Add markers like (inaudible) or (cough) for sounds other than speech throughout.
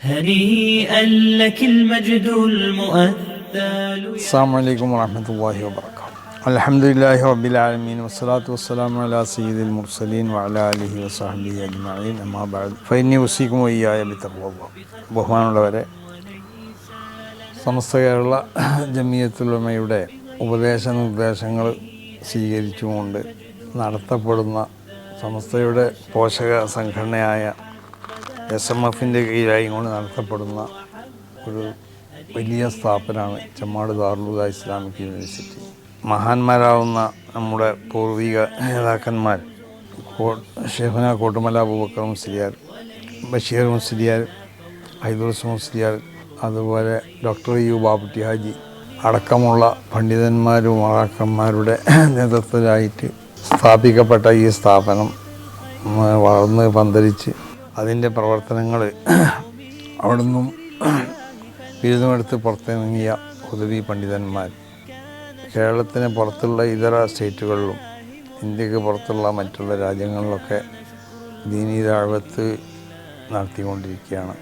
هنيئا لك المجد المؤثل السلام عليكم ورحمة الله وبركاته الحمد لله رب العالمين والصلاة والسلام على سيد المرسلين وعلى آله وصحبه أجمعين أما بعد فإني أوصيكم وإياي بتقوى الله ബഹുമാനമുള്ളവരെ സമസ്ത കേരള ജമിയത്തുലമയുടെ ഉപദേശ നിർദ്ദേശങ്ങൾ സ്വീകരിച്ചുകൊണ്ട് നടത്തപ്പെടുന്ന സമസ്തയുടെ പോഷക സംഘടനയായ എസ് എം എഫിന്റെ കീഴിലായി കൊണ്ട് നടത്തപ്പെടുന്ന ഒരു വലിയ സ്ഥാപനമാണ് ചെമ്മാട് ദാറുലുദ ഇസ്ലാമിക് യൂണിവേഴ്സിറ്റി. മഹാന്മാരാവുന്ന നമ്മുടെ പൂർവിക നേതാക്കന്മാർ ഷെഹുന കോട്ടുമല അബൂബക്കർ മുസ്ലിയാർ ബഷീർ മുസ്ലിയാർ ഹൈദുർസ് മുസ്ലിയാർ അതുപോലെ ഡോക്ടർ യു ബാബുട്ടി ഹാജി അടക്കമുള്ള പണ്ഡിതന്മാരും മഹാക്കന്മാരുടെ നേതൃത്വത്തിലായിട്ട് സ്ഥാപിക്കപ്പെട്ട ഈ സ്ഥാപനം വളർന്ന് പന്തലിച്ച് അതിന്റെ പ്രവർത്തനങ്ങൾ (clears throat) അവിടെ നിന്നും (clears throat) ബിരുദമെടുത്ത് പുറത്തിറങ്ങിയ പൊതുവി പണ്ഡിതന്മാർ. കേരളത്തിന് പുറത്തുള്ള ഇതര സ്റ്റേറ്റുകളിലും ഇന്ത്യയ്ക്ക് പുറത്തുള്ള മറ്റുള്ള രാജ്യങ്ങളിലൊക്കെ ദീനീ താഴ്വത്ത് നടത്തിക്കൊണ്ടിരിക്കുകയാണ്.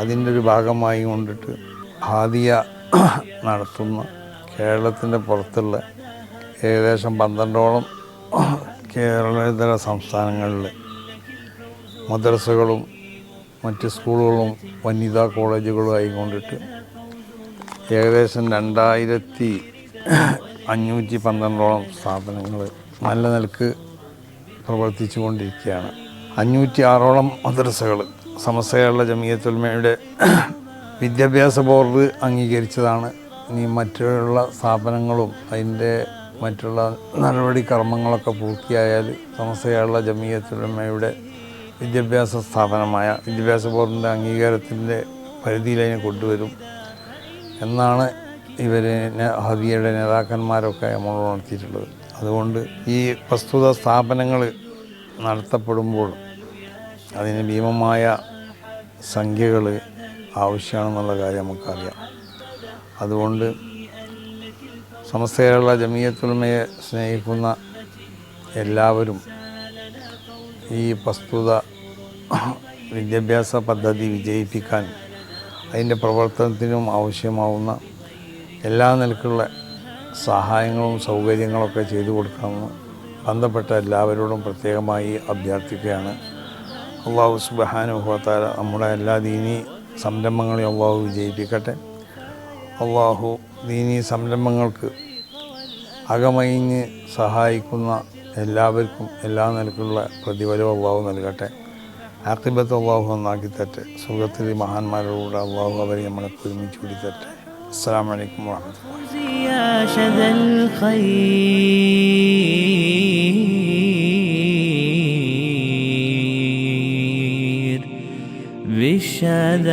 അതിന്റെ ഒരു ഭാഗമായി കൊണ്ടിട്ട് ഹാദിയ (clears throat) നടത്തുന്ന കേരളത്തിന്റെ പുറത്തുള്ള ഏകദേശം പന്ത്രണ്ടോളം കേരളേതര സംസ്ഥാനങ്ങളിൽ മദ്രസകളും മറ്റ് സ്കൂളുകളും വനിതാ കോളേജുകളും ആയിക്കൊണ്ടിട്ട് ഏകദേശം രണ്ടായിരത്തി അഞ്ഞൂറ്റി പന്ത്രണ്ടോളം സ്ഥാപനങ്ങൾ നല്ല നിലയ്ക്ക് പ്രവർത്തിച്ചു കൊണ്ടിരിക്കുകയാണ് അഞ്ഞൂറ്റി ആറോളം മദ്രസകൾ സമസ്തയുള്ള ജമിയത്തുൽമയുടെ വിദ്യാഭ്യാസ ബോർഡ് അംഗീകരിച്ചതാണ്. ഇനി മറ്റുള്ള സ്ഥാപനങ്ങളും അതിന്റെ മറ്റുള്ള നടപടിക്രമങ്ങളൊക്കെ പൂർത്തിയായാൽ സമസ്തയുള്ള ജമിയത്തുൽമയുടെ വിദ്യാഭ്യാസ സ്ഥാപനമായ വിദ്യാഭ്യാസ ബോർഡിന്റെ അംഗീകാരത്തിന്റെ പരിധിയിൽ അതിനെ കൊണ്ടുവരും എന്നാണ് ഇവർ ഹദിയയുടെ നേതാക്കന്മാരൊക്കെ നമ്മൾ ഉണർത്തിയിട്ടുള്ളത്. അതുകൊണ്ട് ഈ പ്രസ്തുത സ്ഥാപനങ്ങൾ നടത്തപ്പെടുമ്പോൾ അതിന് ഭീമമായ സംഖ്യകൾ ആവശ്യമാണെന്നുള്ള കാര്യം നമുക്കറിയാം. അതുകൊണ്ട് സമസ്തയുള്ള ജമീയത്തുൽമയെ സ്നേഹിക്കുന്ന എല്ലാവരും ഈ പ്രസ്തുത വിദ്യാഭ്യാസ പദ്ധതി വിജയിപ്പിക്കാൻ അതിന്റെ പ്രവർത്തനത്തിനും ആവശ്യമാവുന്ന എല്ലാ നിലക്കുള്ള സഹായങ്ങളും സൗകര്യങ്ങളൊക്കെ ചെയ്തു കൊടുക്കണമെന്ന് ബന്ധപ്പെട്ട എല്ലാവരോടും പ്രത്യേകമായി അഭ്യർത്ഥിക്കുകയാണ്. അള്ളാഹു സുബഹാനുഭവത്താല നമ്മുടെ എല്ലാ ദീനി സംരംഭങ്ങളെയും അള്ളാഹു വിജയിപ്പിക്കട്ടെ. അള്ളാഹു ദീനി സംരംഭങ്ങൾക്ക് അകമയിഞ്ഞ് സഹായിക്കുന്ന എല്ലാവർക്കും എല്ലാ നിലക്കുള്ള പ്രതിഫലം അള്ളാഹു നൽകട്ടെ. ആക്കിബത്ത് അള്ളാഹു നന്നാക്കി തട്ടെ സുഖത്തിൽ മഹാന്മാരോട് അള്ളാഹു അവരെ നമ്മളെ ഒരുമിച്ച് പിടിത്തട്ടെ അസ്സാം വലൈക്കും വാഹമത്തുള്ള വിശദ